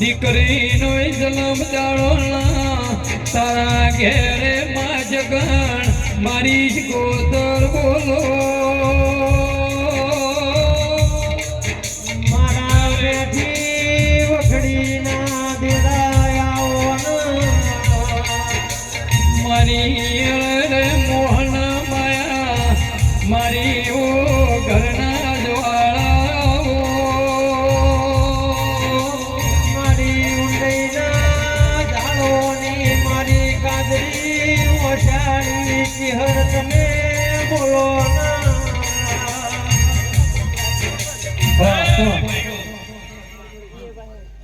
દીકરીનો જલમ જાળોના તારા ઘેરે માં જગણ મારી ગોતર બોલો.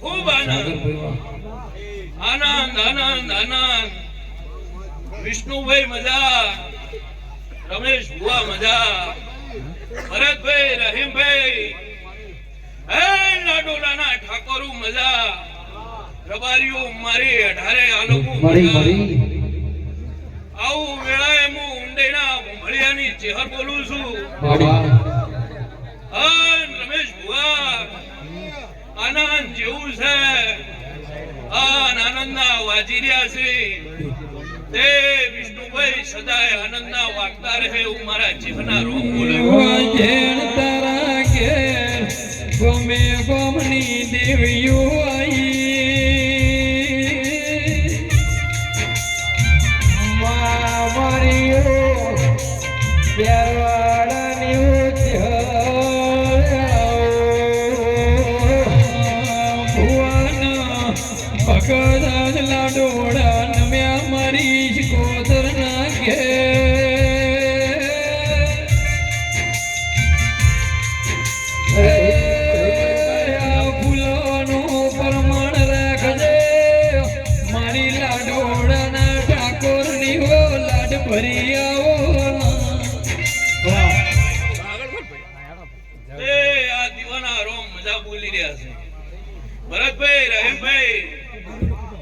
ખૂબ આનંદ આનંદ આનંદ આનંદ વિષ્ણુભાઈ મજા રમેશ ભુવા મજા ભરતભાઈ રહીમભાઈ હે લાડોલાના ઠાકોરુ મજા રબારીઓ મારી અઢારે આલોકુ આવું વેળાએ હું ઊંડેના ભળિયાની ચેહર બોલું છું અન રમેશ ભુવા જેવું છે. આનંદના વાજીરિયા છે. તે વિષ્ણુભાઈ સદાય આનંદના વાગતા રહે એવું મારા જીવના રોમ બોલે. તારા કે ગમે ગમની દેવીઓ આઈ મારી લાડોડાના ઠાકોરની હો લાડ ભરી આવો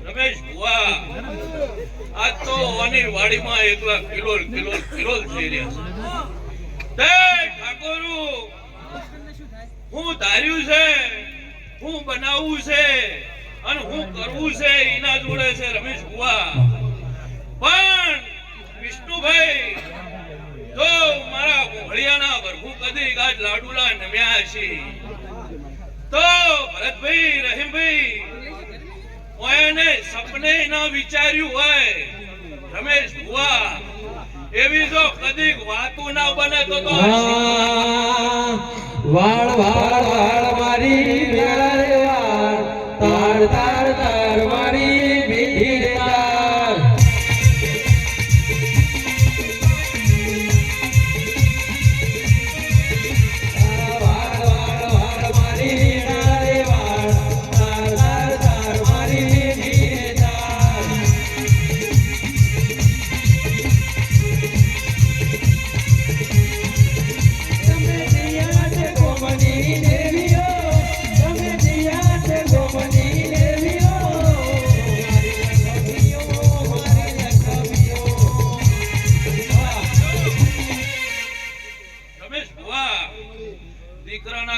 રમેશ ભુવા આ તો અનિલ વાડીમાં એકલા કિલોલ કિલોલ કિલોલ થઈ રહ્યા છે તે ઠાકોરુ હું ધાર્યું છે હું બનાવું છે અને હું કરવું છે એના જોડે છે રમેશ ભુવા પણ વિષ્ણુભાઈ તો મારા ભોળિયાના વરખુ કદી ગાજ લાડુલા નમ્યા છે, તો ભરતભાઈ, રહીમભાઈ ઓયને સપને ન વિચાર્યું હોય, રમેશ ભુવા એવી જો કદીક વાતું ના બને તો વાળ વાળ વાળ મારી.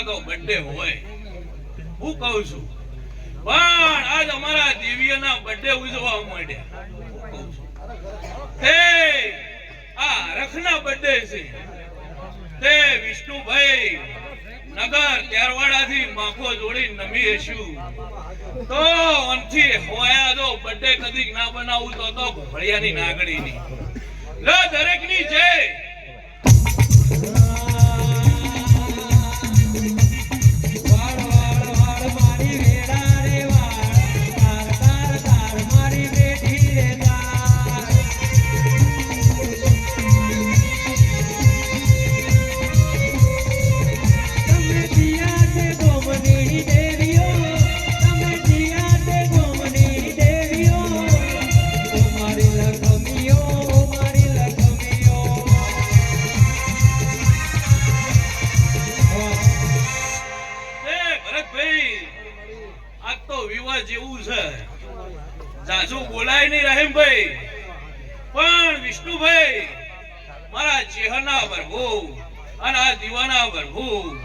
તો બર્થડે હોય. હું કહું છું. પણ આજ અમારા દેવીઓના બર્થડે ઉજવવા માંડ્યા. તે આ રખના બર્થડે છે. તે વિષ્ણુભાઈ નગર ત્યારવાડાથી માફો જોડી નમી હશું તો અંથી હોયા જો બર્થડે કદી ના બનાવું તો તો ભળિયાની નાગણીની. દરેકની જય. જાજુ બોલાય નહીં રહીમભાઈ. પણ વિષ્ણુભાઈ, મારા ચેહરના વરભુ અને આ દીવાના વરભુ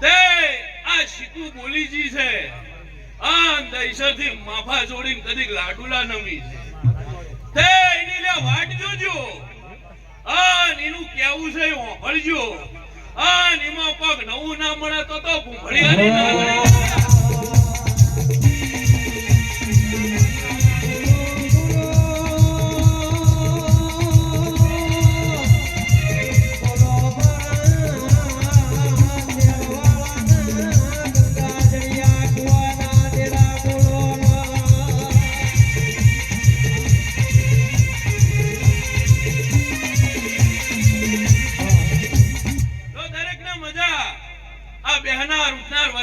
તે આ સીતુ બોલીજી છે. આ દૈસરથી માફા જોડીને કદીક લાડુલા નમી છે. તે એની લે વાટ જોજો. આ એનું કેવું છે એ હોંભળજો આ નીમાં પગ નવું ના મળે તો તો ભૂંભળિયાની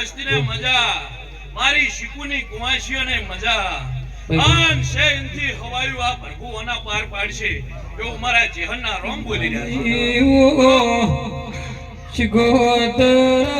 વસ્તીને મજા. મારી શીકુની કુમાશીઓને મજા. આન શેનથી હવાયું આ ભરભુઓના પાર પાડશે એવું મારા જેહનના રોમ બોલી રહ્યા છે. શિગોતરાઓ